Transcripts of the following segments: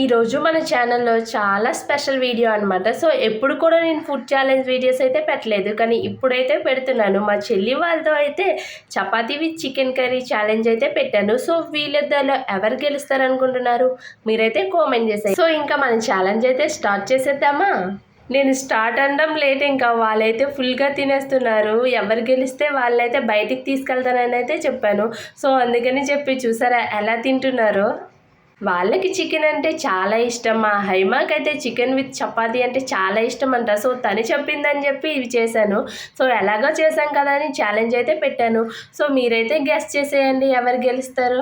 ఈరోజు మన ఛానల్లో చాలా స్పెషల్ వీడియో అనమాట సో ఎప్పుడు కూడా నేను ఫుడ్ ఛాలెంజ్ వీడియోస్ అయితే పెట్టలేదు. కానీ ఇప్పుడైతే పెడుతున్నాను. మా చెల్లి వాళ్ళతో అయితే chapati with chicken curry challenge అయితే పెట్టాను. సో వీళ్ళిద్దరిలో ఎవరు గెలుస్తారు అనుకుంటున్నారు మీరైతే కామెంట్ చేశారు సో ఇంకా మన ఛాలెంజ్ అయితే స్టార్ట్ చేసేద్దామా? నేను స్టార్ట్ అనడం లేట్. ఇంకా వాళ్ళైతే ఫుల్గా తినేస్తున్నారు. ఎవరు గెలిస్తే వాళ్ళైతే బయటికి తీసుకెళ్తానని అయితే చెప్పాను. సో అందుకని చెప్పి చూసారా ఎలా తింటున్నారో? వాళ్ళకి చికెన్ అంటే చాలా ఇష్టం. మా హైమాకి అయితే చికెన్ విత్ చపాతి అంటే చాలా ఇష్టం అంట సో తను చెప్పిందని చెప్పి ఇవి చేశాను. సో ఎలాగో చేశాం కదా అని ఛాలెంజ్ అయితే పెట్టాను. సో మీరైతే గెస్ట్ చేసేయండి ఎవరు గెలుస్తారు?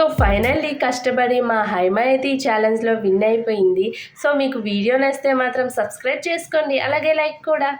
సో ఫైనల్లీ కష్టపడి మా హైమా ఛాలెంజ్లో విన్ అయిపోయింది. సో మీకు వీడియో నచ్చితే మాత్రం సబ్స్క్రైబ్ చేసుకోండి. అలాగే లైక్ కూడా.